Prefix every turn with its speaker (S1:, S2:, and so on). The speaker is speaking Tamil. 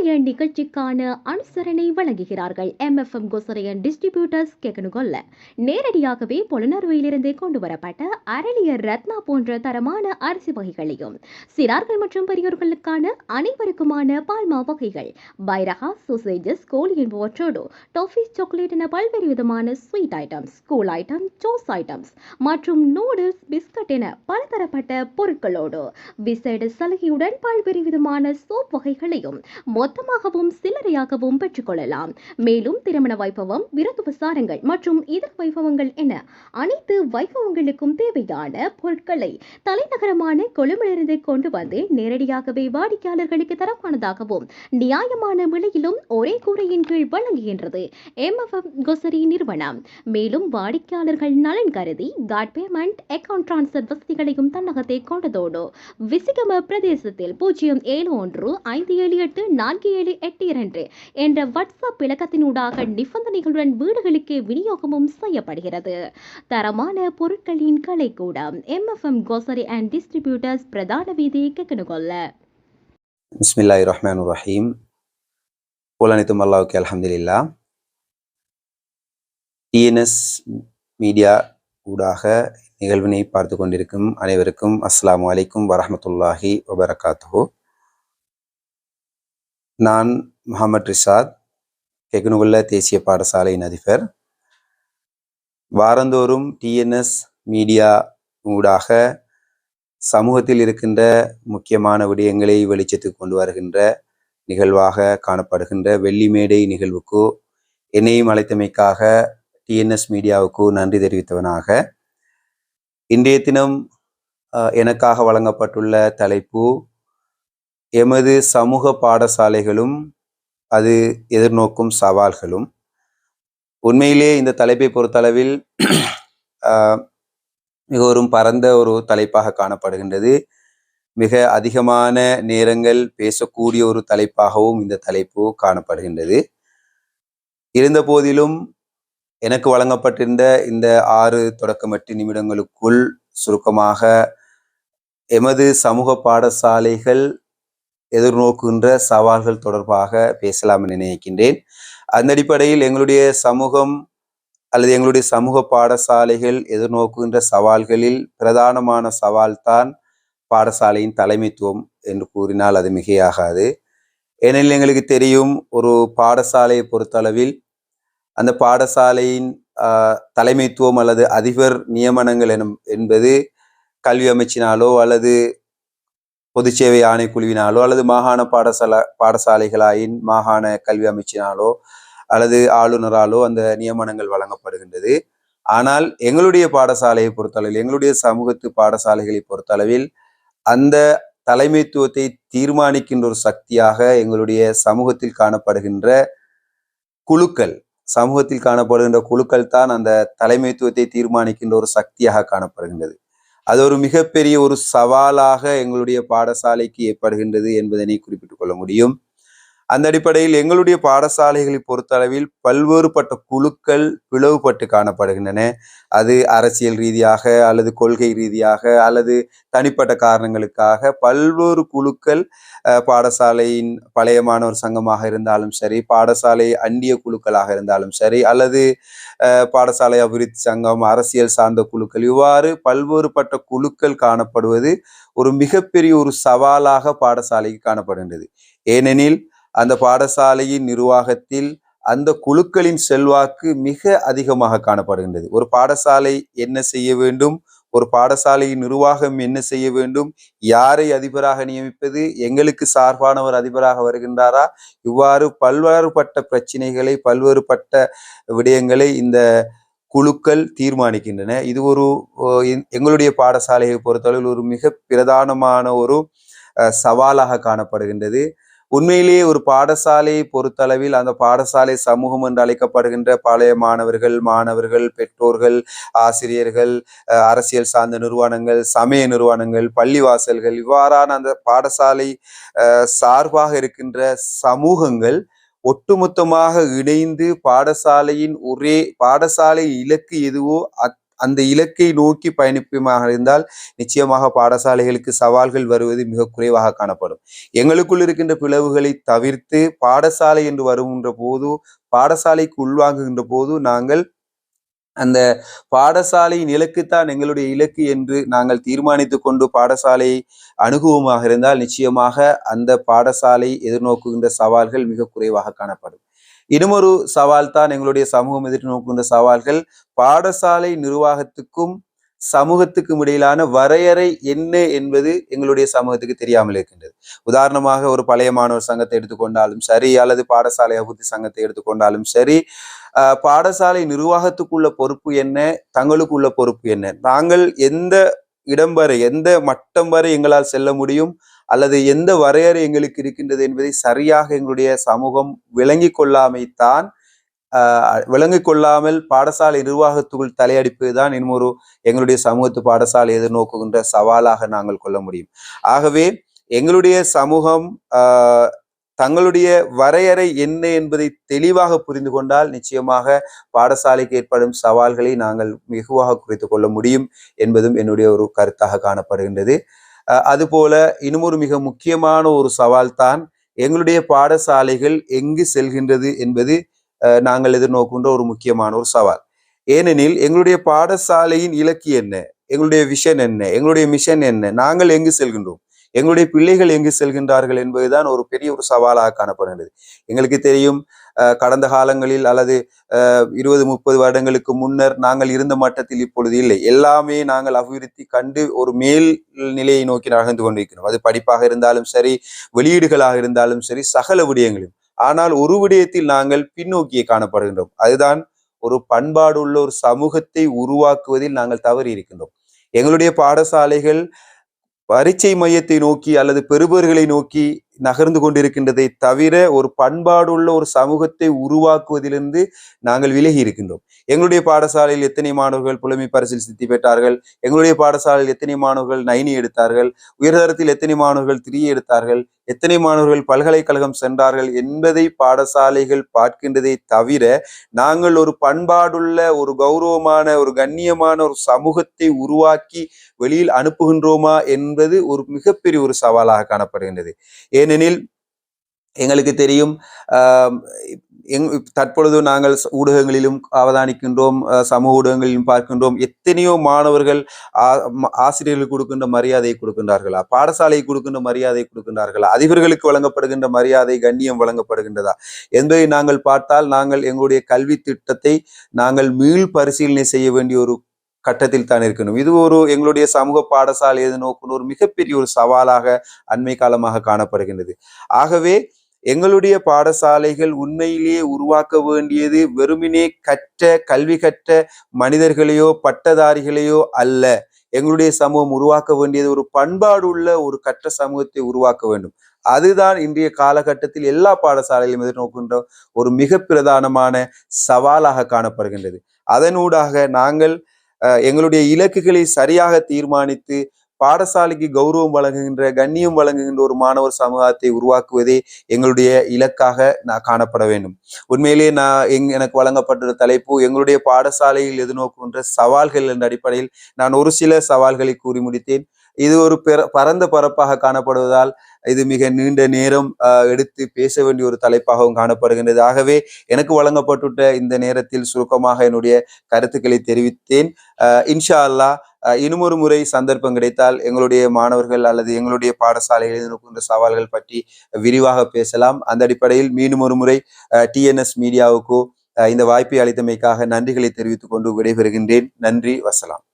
S1: நிகழ்ச்சிக்கான அனுசரணை வழங்குகிறார்கள்? எம்எஃப்எம் கோசரையன் டிஸ்ட்ரிபியூட்டர்ஸ் கெகனுகொல்ல நேரடியாகவே புலனறுவையிலிருந்து கொண்டு வரப்பட்ட அரளியர் ரத்னா போன்ற தரமான அரிசி வகைகளையும் சிறார்கள் மற்றும் பெரியோர்களுக்கான அனைவருக்குமான பால்மா வகைகள் பைரகா சோசேஜஸ் கோழி என்பவற்றோடு டாஃபீஸ் சாக்லேட் என பல்வேறு விதமான sweet items cool item juice items மற்றும் நூடுல்ஸ் பிஸ்கட் என பலதரப்பட்ட பொருட்களோடு விசேட சலுகையுடன் பல்வேறு விதமான சோப் வகைகளையும் மொத்தமாகவும் சில்லறையாகவும் பெற்றுக்கொள்ளலாம். மேலும் திருமண வைபவம் விருது விசாரங்கள் மற்றும் இதர வைபவங்கள் என அனைத்து வைபவங்களுக்கும் தேவையான பொருட்களை தலைநகரமான கொழும்பிலிருந்து கொண்டு வந்து நேரடியாகவே வாடிக்கையாளர்களுக்கு தரமானதாகவும் நியாயமான விலையிலும் ஒரே கூரையின் கீழ் வழங்குகின்றது. எம்எஃப்எம் கொசரி நிறுவனம். மேலும் வாடிக்கையாளர்கள் நலன் கருதி காட் பேமெண்ட் அக்கவுண்ட் டிரான்ஸ்ஃபர் வசதிகளையும் தன்னகத்தை கொண்டதோடு விசிகம பிரதேசத்தில் பூஜ்ஜியம் ஏழு ஒன்று ஐந்து ஏழு எட்டு நான்கு நான்கு ஏழு எட்டு இரண்டு என்ற வாட்ஸ்அப் இலக்கத்தினூடாக நிபந்தனைகளுடன் வீடுகளுக்கு விநியோகமும் செய்யப்படுகிறது. தரமான பொருட்களின் கலைக்கூடம் எம்எஃப்எம் கோசரி அண்ட் டிஸ்ட்ரிபியூட்டர்ஸ் பிரதான வீதி கெக்கனுகொல்ல.
S2: பிஸ்மில்லாஹி ரஹ்மான் ரஹீம் புலனித்தும் அல்லாவுக்கு அல்ஹம்துலில்லா டிஎன்எஸ் மீடியா ஊடாக நிகழ்வினை பார்த்து கொண்டிருக்கும் அனைவருக்கும் அஸ்லாம் வலைக்கும் வரமத்துல்லாஹி வபரகாத்து நான் முகமது ரிஷாத் கெகுனுகுல்ல தேசிய பாடசாலையின் அதிபர். வாரந்தோறும் டிஎன்எஸ் மீடியா ஊடாக சமூகத்தில் இருக்கின்ற முக்கியமான விடயங்களை வெளிச்சத்துக்கு கொண்டு வருகின்ற நிகழ்வாக காணப்படுகின்ற வெள்ளி மேடை நிகழ்வுக்கு என்னையும் அழைத்தமைக்காக டிஎன்எஸ் மீடியாவுக்கு நன்றி தெரிவித்தவனாக. இன்றைய தினம் எனக்காக வழங்கப்பட்டுள்ள தலைப்பு எமது சமூக பாடசாலைகளும் அது எதிர்நோக்கும் சவால்களும். உண்மையிலே இந்த தலைப்பை பொறுத்தளவில் மிகவும் பரந்த ஒரு தலைப்பாக காணப்படுகின்றது. மிக அதிகமான நேரங்கள் பேசக்கூடிய ஒரு தலைப்பாகவும் இந்த தலைப்பு காணப்படுகின்றது. இருந்த போதிலும் எனக்கு வழங்கப்பட்டிருந்த இந்த ஆறு தொடக்கம் எட்டு நிமிடங்களுக்குள் சுருக்கமாக எமது சமூக பாடசாலைகள் எதிர்நோக்குகின்ற சவால்கள் தொடர்பாக பேசலாம் என நினைக்கின்றேன். அந்த அடிப்படையில் எங்களுடைய சமூகம் அல்லது எங்களுடைய சமூக பாடசாலைகள் எதிர்நோக்குகின்ற சவால்களில் பிரதானமான சவால்தான் பாடசாலையின் தலைமைத்துவம் என்று கூறினால் அது மிகையாகாது. ஏனெனில் எங்களுக்கு தெரியும் ஒரு பாடசாலையை பொறுத்தளவில் அந்த பாடசாலையின் தலைமைத்துவம் அல்லது அதிபர் நியமனங்கள் எனும் என்பது கல்வி அமைச்சினாலோ அல்லது பொது சேவை ஆணைக்குழுவினாலோ அல்லது மாகாண பாடசாலை பாடசாலைகளாயின் மாகாண கல்வி அமைச்சினாலோ அல்லது ஆளுநராலோ அந்த நியமனங்கள் வழங்கப்படுகின்றது. ஆனால் எங்களுடைய பாடசாலையை பொறுத்தளவில் எங்களுடைய சமூகத்து பாடசாலைகளை பொறுத்தளவில் அந்த தலைமைத்துவத்தை தீர்மானிக்கின்ற ஒரு சக்தியாக எங்களுடைய சமூகத்தில் காணப்படுகின்ற குழுக்கள் சமூகத்தில் காணப்படுகின்ற குழுக்கள் தான் அந்த தலைமைத்துவத்தை தீர்மானிக்கின்ற ஒரு சக்தியாக காணப்படுகின்றது. அது ஒரு மிகப்பெரிய ஒரு சவாலாக எங்களுடைய பாடசாலைக்கு ஏற்படுகின்றது என்பதனை குறிப்பிட்டுக் கொள்ள முடியும். அந்த அடிப்படையில் எங்களுடைய பாடசாலைகளை பொறுத்தளவில் பல்வேறுபட்ட குழுக்கள் பிளவுபட்டு காணப்படுகின்றன. அது அரசியல் ரீதியாக அல்லது கொள்கை ரீதியாக அல்லது தனிப்பட்ட காரணங்களுக்காக பல்வேறு குழுக்கள் பாடசாலையின் பழைய மாணவர் சங்கமாக இருந்தாலும் சரி பாடசாலை அண்டிய குழுக்களாக இருந்தாலும் சரி அல்லது பாடசாலை அபிவிருத்தி சங்கம் அரசியல் சார்ந்த குழுக்கள் இவ்வாறு பல்வேறுபட்ட குழுக்கள் காணப்படுவது ஒரு மிகப்பெரிய ஒரு சவாலாக பாடசாலைக்கு காணப்படுகின்றது. ஏனெனில் அந்த பாடசாலையின் நிர்வாகத்தில் அந்த குழுக்களின் செல்வாக்கு மிக அதிகமாக காணப்படுகின்றது. ஒரு பாடசாலை என்ன செய்ய வேண்டும்? ஒரு பாடசாலையின் நிர்வாகம் என்ன செய்ய வேண்டும்? யாரை அதிபராக நியமிப்பது? எங்களுக்கு சார்பானவர் அதிபராக வருகின்றாரா? இவ்வாறு பல்வேறுபட்ட பிரச்சனைகளை பல்வேறுபட்ட விடயங்களை இந்த குழுக்கள் தீர்மானிக்கின்றன. இது ஒரு எங்களுடைய பாடசாலையை பொறுத்தளவில் ஒரு மிக பிரதானமான ஒரு சவாலாக காணப்படுகின்றது. உண்மையிலேயே ஒரு பாடசாலையை பொறுத்தளவில் அந்த பாடசாலை சமூகம் என்று அழைக்கப்படுகின்ற பழைய மாணவர்கள் மாணவர்கள் பெற்றோர்கள் ஆசிரியர்கள் அஹ், அரசியல் சார்ந்த நிறுவனங்கள் சமய நிறுவனங்கள் பள்ளிவாசல்கள் இவ்வாறான அந்த பாடசாலை சார்பாக இருக்கின்ற சமூகங்கள் ஒட்டுமொத்தமாக இணைந்து பாடசாலையின் ஒரே பாடசாலை இலக்கு எதுவோ அத்- அந்த இலக்கை நோக்கி பயணிப்புமாக இருந்தால் நிச்சயமாக பாடசாலைகளுக்கு சவால்கள் வருவது மிக குறைவாக காணப்படும். எங்களுக்குள் இருக்கின்ற பிளவுகளை தவிர்த்து பாடசாலை என்று வருகின்ற போது பாடசாலைக்கு உள்வாங்குகின்ற போது நாங்கள் அந்த பாடசாலையின் இலக்குத்தான் எங்களுடைய இலக்கு என்று நாங்கள் தீர்மானித்து கொண்டு பாடசாலையை அணுகுவோமாக இருந்தால் நிச்சயமாக அந்த பாடசாலை எதிர்நோக்குகின்ற சவால்கள் மிக குறைவாக காணப்படும். இன்னுமொரு சவால் தான் எங்களுடைய சமூகம் எதிர்நோக்குகின்ற சவால்கள். பாடசாலை நிர்வாகத்துக்கும் சமூகத்துக்கும் இடையிலான வரையறை என்ன என்பது எங்களுடைய சமூகத்துக்கு தெரியாமல் இருக்கின்றது. உதாரணமாக ஒரு பழைய மாணவர் சங்கத்தை எடுத்துக்கொண்டாலும் சரி அல்லது பாடசாலை அபிவிருத்தி சங்கத்தை எடுத்துக்கொண்டாலும் சரி பாடசாலை நிர்வாகத்துக்குள்ள பொறுப்பு என்ன? தங்களுக்குள்ள பொறுப்பு என்ன? நாங்கள் எந்த இடம் வரை எந்த மட்டம் வரை எங்களால் செல்ல முடியும்? அல்லது எந்த வரையறை எங்களுக்கு இருக்கின்றது என்பதை சரியாக எங்களுடைய சமூகம் விளங்கி கொள்ளாமைத்தான் ஆஹ் கொள்ளாமல் பாடசாலை நிர்வாகத்துக்குள் தலையடிப்பதுதான் இன்னொரு எங்களுடைய சமூகத்து பாடசாலை எதிர்நோக்குகின்ற சவாலாக நாங்கள் கொள்ள முடியும். ஆகவே எங்களுடைய சமூகம் ஆஹ் தங்களுடைய வரையறை என்ன என்பதை தெளிவாக புரிந்து கொண்டால் நிச்சயமாக பாடசாலைக்கு ஏற்படும் சவால்களை நாங்கள் மிகுவாக குறைத்து கொள்ள முடியும் என்பதும் என்னுடைய ஒரு கருத்தாக காணப்படுகின்றது. அதுபோல இன்னுமொரு மிக முக்கியமான ஒரு சவால் தான் எங்களுடைய பாடசாலைகள் எங்கு செல்கின்றது என்பது நாங்கள் எதிர்நோக்கின்ற ஒரு முக்கியமான ஒரு சவால். ஏனெனில் எங்களுடைய பாடசாலையின் இலக்கு என்ன? எங்களுடைய விஷன் என்ன? எங்களுடைய மிஷன் என்ன? நாங்கள் எங்கு செல்கின்றோம்? எங்களுடைய பிள்ளைகள் எங்கு செல்கின்றார்கள் என்பதுதான் ஒரு பெரிய ஒரு சவாலாக காணப்படுகின்றது. எங்களுக்கு தெரியும் கடந்த காலங்களில் அல்லது இருபது முப்பது வருடங்களுக்கு முன்னர் நாங்கள் இருந்த மட்டத்தில் இப்பொழுது இல்லை. எல்லாமே நாங்கள் அபிவிருத்தி கண்டு ஒரு மேல் நிலையை நோக்கி நகர்ந்து கொண்டிருக்கிறோம். அது படிப்பாக இருந்தாலும் சரி வெளியீடுகளாக இருந்தாலும் சரி சகல விடயங்களும் ஆனால் ஒரு விடயத்தில் நாங்கள் பின்னோக்கியே காணப்படுகின்றோம். அதுதான் ஒரு பண்பாடுள்ள ஒரு சமூகத்தை உருவாக்குவதில் நாங்கள் தவறி இருக்கின்றோம். எங்களுடைய பாடசாலைகள் பரீட்சை மையத்தை நோக்கி அல்லது பெறுபவர்களை நோக்கி நகர்ந்து கொண்டிருக்கின்றதை தவிர ஒரு பண்பாடுள்ள ஒரு சமூகத்தை உருவாக்குவதிலிருந்து நாங்கள் விலகி இருக்கின்றோம். எங்களுடைய பாடசாலையில் எத்தனை மாணவர்கள் புலமை பரிசில் சித்தி பெற்றார்கள்? எங்களுடைய பாடசாலையில் எத்தனை மாணவர்கள் நைனி எடுத்தார்கள்? உயர்தரத்தில் எத்தனை மாணவர்கள் திரி எடுத்தார்கள்? எத்தனை மாணவர்கள் பல்கலைக்கழகம் சென்றார்கள் என்பதை பாடசாலைகள் பார்க்கின்றதை தவிர நாங்கள் ஒரு பண்பாடுள்ள ஒரு கௌரவமான ஒரு கண்ணியமான ஒரு சமூகத்தை உருவாக்கி வெளியில் அனுப்புகின்றோமா என்பது ஒரு மிகப்பெரிய ஒரு சவாலாக காணப்படுகின்றது. ஏனெனில் எங்களுக்கு தெரியும் எங் தற்பொழுது நாங்கள் ஊடகங்களிலும் அவதானிக்கின்றோம் சமூக ஊடகங்களிலும் பார்க்கின்றோம். எத்தனையோ மாணவர்கள் ஆ- ஆசிரியர்களுக்கு கொடுக்கின்ற மரியாதையை கொடுக்கின்றார்களா? பாடசாலையை கொடுக்கின்ற மரியாதை கொடுக்கின்றார்களா? அதிபர்களுக்கு வழங்கப்படுகின்ற மரியாதை கண்ணியம் வழங்கப்படுகின்றதா? என்பதை நாங்கள் பார்த்தால் நாங்கள் எங்களுடைய கல்வி திட்டத்தை நாங்கள் மீள் பரிசீலனை செய்ய வேண்டிய ஒரு கட்டத்தில் தான் இருக்கணும். இது ஒரு எங்களுடைய சமூக பாடசாலை எது நோக்குன்னு ஒரு மிகப்பெரிய ஒரு சவாலாக அண்மை காலமாக காணப்படுகின்றது. ஆகவே எங்களுடைய பாடசாலைகள் உண்மையிலேயே உருவாக்க வேண்டியது வெறுமினே கற்ற கல்வி கற்ற மனிதர்களையோ பட்டதாரிகளையோ அல்ல. எங்களுடைய சமூகம் உருவாக்க வேண்டியது ஒரு பண்பாடு உள்ள ஒரு கற்ற சமூகத்தை உருவாக்க வேண்டும். அதுதான் இன்றைய காலகட்டத்தில் எல்லா பாடசாலையிலும் எதிர்நோக்கின்ற ஒரு மிக பிரதானமான சவாலாக காணப்படுகின்றது. அதனூடாக நாங்கள் எங்களுடைய இலக்குகளை சரியாக தீர்மானித்து பாடசாலைக்கு கௌரவம் வழங்குகின்ற கண்ணியம் வழங்குகின்ற ஒரு மாணவர் சமூகத்தை உருவாக்குவதே எங்களுடைய இலக்காக நான் காணப்பட வேண்டும். உண்மையிலேயே நான் எங் எனக்கு வழங்கப்பட்ட தலைப்பு எங்களுடைய பாடசாலையில் எதிர்நோக்குகின்ற சவால்கள் என்ற அடிப்படையில் நான் ஒரு சில சவால்களை கூறி முடித்தேன். இது ஒரு பரந்த பரப்பாக காணப்படுவதால் இது மிக நீண்ட நேரம் எடுத்து பேச வேண்டிய ஒரு தலைப்பாகவும் காணப்படுகின்றது. ஆகவே எனக்கு வழங்கப்பட்டுள்ள இந்த நேரத்தில் சுருக்கமாக என்னுடைய கருத்துக்களை தெரிவித்தேன். இன்ஷா அல்லாஹ் ஆஹ், இன்னுமொரு முறை சந்தர்ப்பம் கிடைத்தால் எங்களுடைய மாணவர்கள் அல்லது எங்களுடைய பாடசாலையில் இருக்கின்ற சவால்கள் பற்றி விரிவாக பேசலாம். அந்த அடிப்படையில் மீண்டும் ஒரு முறை டிஎன்எஸ் மீடியாவுக்கு இந்த வாய்ப்பை அளித்தமைக்காக நன்றிகளை தெரிவித்துக் கொண்டு விடைபெறுகின்றேன். நன்றி வசலாம்.